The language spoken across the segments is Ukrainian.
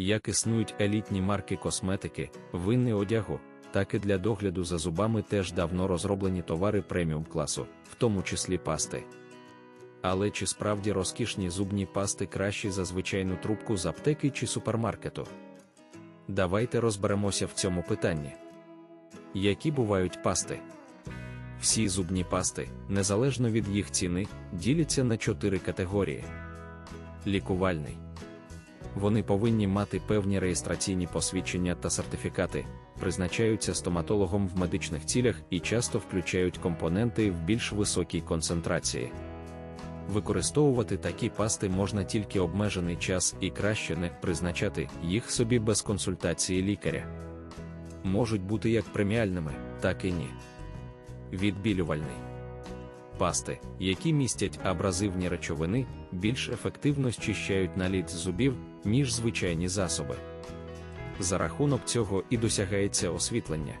Як існують елітні марки косметики, винни одягу, так і для догляду за зубами теж давно розроблені товари преміум класу, в тому числі пасти. Але чи справді розкішні зубні пасти кращі за звичайну трубку з аптеки чи супермаркету? Давайте розберемося в цьому питанні. Які бувають пасти? Всі зубні пасти, незалежно від їх ціни, діляться на чотири категорії. Лікувальний. Вони повинні мати певні реєстраційні посвідчення та сертифікати, призначаються стоматологом в медичних цілях і часто включають компоненти в більш високій концентрації. Використовувати такі пасти можна тільки обмежений час і краще не призначати їх собі без консультації лікаря. Можуть бути як преміальними, так і ні. Відбілювальний. Пасти, які містять абразивні речовини, більш ефективно зчищають наліт зубів, ніж звичайні засоби. За рахунок цього і досягається освітлення.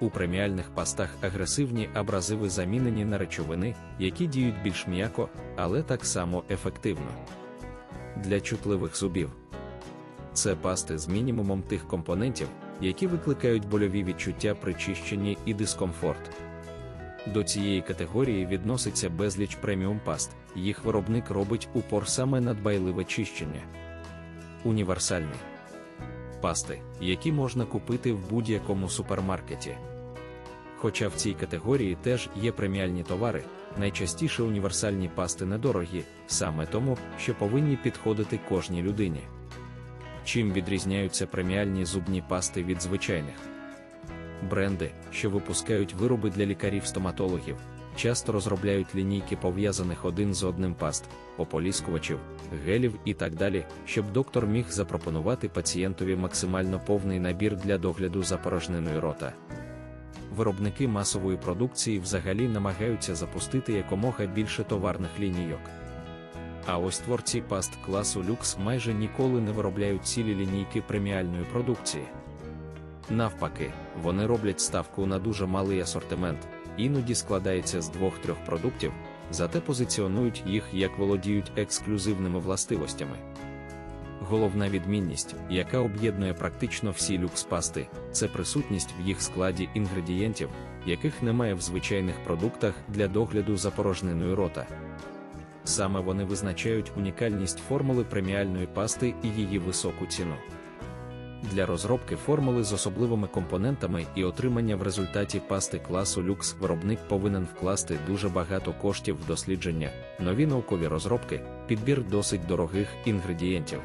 У преміальних пастах агресивні абразиви замінені на речовини, які діють більш м'яко, але так само ефективно. Для чутливих зубів це пасти з мінімумом тих компонентів, які викликають больові відчуття при чищенні і дискомфорт. До цієї категорії відноситься безліч преміум паст, їх виробник робить упор саме на дбайливе чищення. Універсальний пасти, які можна купити в будь-якому супермаркеті. Хоча в цій категорії теж є преміальні товари, найчастіше універсальні пасти недорогі, саме тому, що повинні підходити кожній людині. Чим відрізняються преміальні зубні пасти від звичайних? Бренди, що випускають вироби для лікарів-стоматологів, часто розробляють лінійки пов'язаних один з одним паст, ополіскувачів, гелів і так далі, щоб доктор міг запропонувати пацієнтові максимально повний набір для догляду за порожниною рота. Виробники масової продукції взагалі намагаються запустити якомога більше товарних лінійок. А ось творці паст класу люкс майже ніколи не виробляють цілі лінійки преміальної продукції. Навпаки, вони роблять ставку на дуже малий асортимент, іноді складається з двох-трьох продуктів, зате позиціонують їх як володіють ексклюзивними властивостями. Головна відмінність, яка об'єднує практично всі люкс-пасти, це присутність в їх складі інгредієнтів, яких немає в звичайних продуктах для догляду за порожниною рота. Саме вони визначають унікальність формули преміальної пасти і її високу ціну. Для розробки формули з особливими компонентами і отримання в результаті пасти класу люкс виробник повинен вкласти дуже багато коштів в дослідження, нові наукові розробки, підбір досить дорогих інгредієнтів.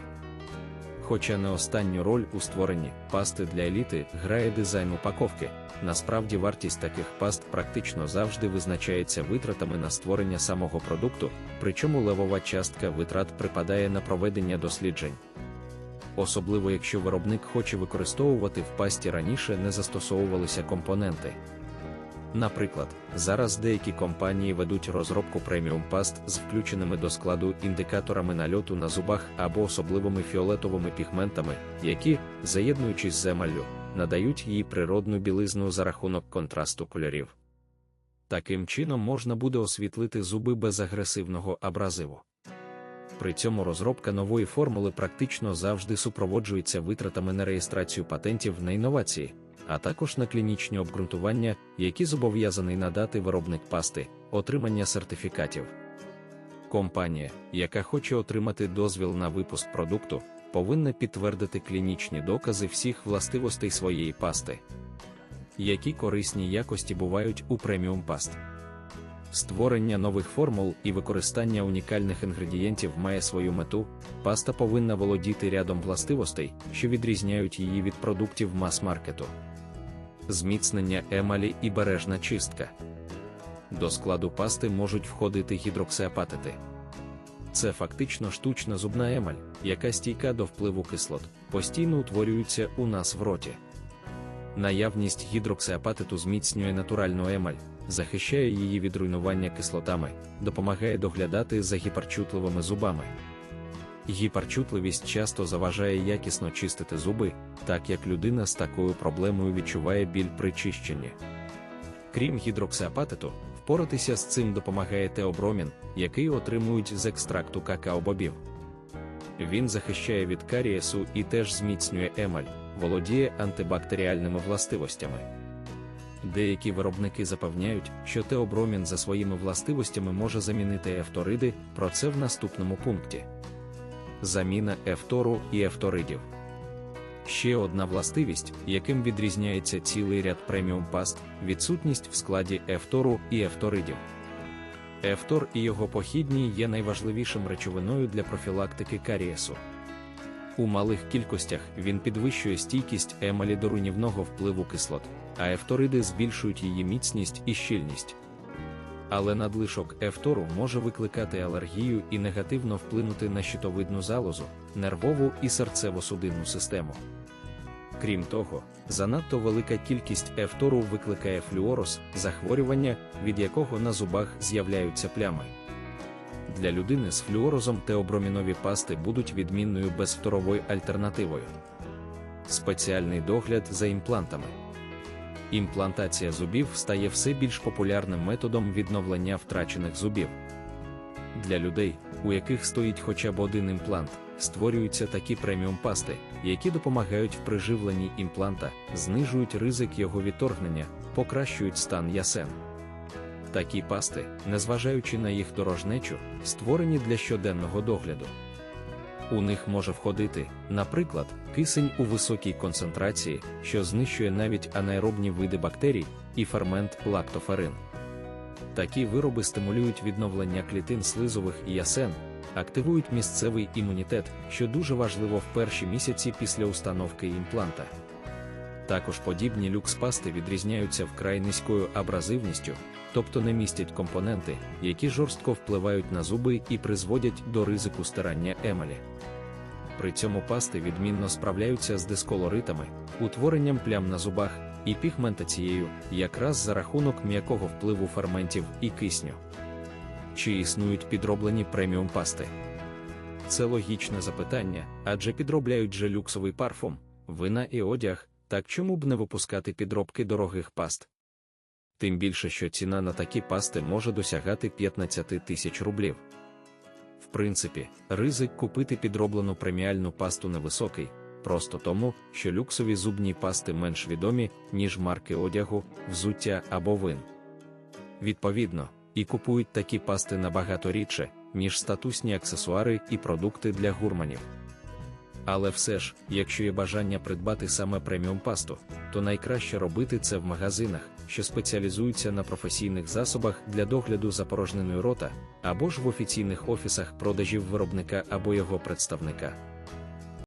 Хоча не останню роль у створенні пасти для еліти грає дизайн упаковки, насправді вартість таких паст практично завжди визначається витратами на створення самого продукту, причому левова частка витрат припадає на проведення досліджень. Особливо якщо виробник хоче використовувати в пасті раніше не застосовувалися компоненти. Наприклад, зараз деякі компанії ведуть розробку преміум паст з включеними до складу індикаторами нальоту на зубах або особливими фіолетовими пігментами, які, заєднуючись з емаллю, надають їй природну білизну за рахунок контрасту кольорів. Таким чином можна буде освітлити зуби без агресивного абразиву. При цьому розробка нової формули практично завжди супроводжується витратами на реєстрацію патентів на інновації а також на клінічні обґрунтування, які зобов'язаний надати виробник пасти, отримання сертифікатів. Компанія, яка хоче отримати дозвіл на випуск продукту, повинна підтвердити клінічні докази всіх властивостей своєї пасти. Які корисні якості бувають у преміум паст. Створення нових формул і використання унікальних інгредієнтів має свою мету, паста повинна володіти рядом властивостей, що відрізняють її від продуктів мас-маркету зміцнення емалі і бережна чистка. До складу пасти можуть входити гідроксиапатити. Це фактично штучна зубна емаль, яка стійка до впливу кислот, постійно утворюється у нас в роті. Наявність гідроксиапатиту зміцнює натуральну емаль, захищає її від руйнування кислотами, допомагає доглядати за гіперчутливими зубами. Гіперчутливість часто заважає якісно чистити зуби, так як людина з такою проблемою відчуває біль при чищенні. Крім гідроксиапатиту, впоратися з цим допомагає теобромін, який отримують з екстракту какаобобів. Він захищає від карієсу і теж зміцнює емаль, володіє антибактеріальними властивостями. Деякі виробники запевняють, що теобромін за своїми властивостями може замінити ефториди, про це в наступному пункті. Заміна ефтору і ефторидів. Ще одна властивість, яким відрізняється цілий ряд преміум паст, відсутність в складі ефтору і ефторидів. Ефтор і його похідні є найважливішим речовиною для профілактики карієсу. У малих кількостях він підвищує стійкість емалі до руйнівного впливу кислот, а ефториди збільшують її міцність і щільність. Але надлишок ефтору може викликати алергію і негативно вплинути на щитовидну залозу, нервову і серцево-судинну систему. Крім того, занадто велика кількість ефтору викликає флюороз, захворювання, від якого на зубах з'являються плями. Для людини з флюорозом теобромінові пасти будуть відмінною безфторовою альтернативою. Спеціальний догляд за імплантами. Імплантація зубів стає все більш популярним методом відновлення втрачених зубів. Для людей, у яких стоїть хоча б один імплант, створюються такі преміум пасти, які допомагають в приживленні імпланта, знижують ризик його відторгнення, покращують стан ясен. Такі пасти, незважаючи на їх дорожнечу, створені для щоденного догляду. У них може входити, наприклад, кисень у високій концентрації, що знищує навіть анаеробні види бактерій, і фермент лактоферин. Такі вироби стимулюють відновлення клітин слизових і ясен, активують місцевий імунітет, що дуже важливо в перші місяці після установки імпланта. Також подібні люкс-пасти відрізняються вкрай низькою абразивністю, тобто не містять компоненти, які жорстко впливають на зуби і призводять до ризику стирання емалі. При цьому пасти відмінно справляються з дисколоритами, утворенням плям на зубах і пігментацією, якраз за рахунок м'якого впливу ферментів і кисню. Чи існують підроблені преміум пасти? Це логічне запитання, адже підробляють же люксовий парфум, вина і одяг, так чому б не випускати підробки дорогих паст? Тим більше, що ціна на такі пасти може досягати 15 тисяч рублів. В принципі, ризик купити підроблену преміальну пасту невисокий, просто тому, що люксові зубні пасти менш відомі, ніж марки одягу, взуття або вин. Відповідно, і купують такі пасти набагато рідше, ніж статусні аксесуари і продукти для гурманів. Але все ж, якщо є бажання придбати саме преміум пасту, то найкраще робити це в магазинах, що спеціалізуються на професійних засобах для догляду за порожниною рота, або ж в офіційних офісах продажів виробника або його представника.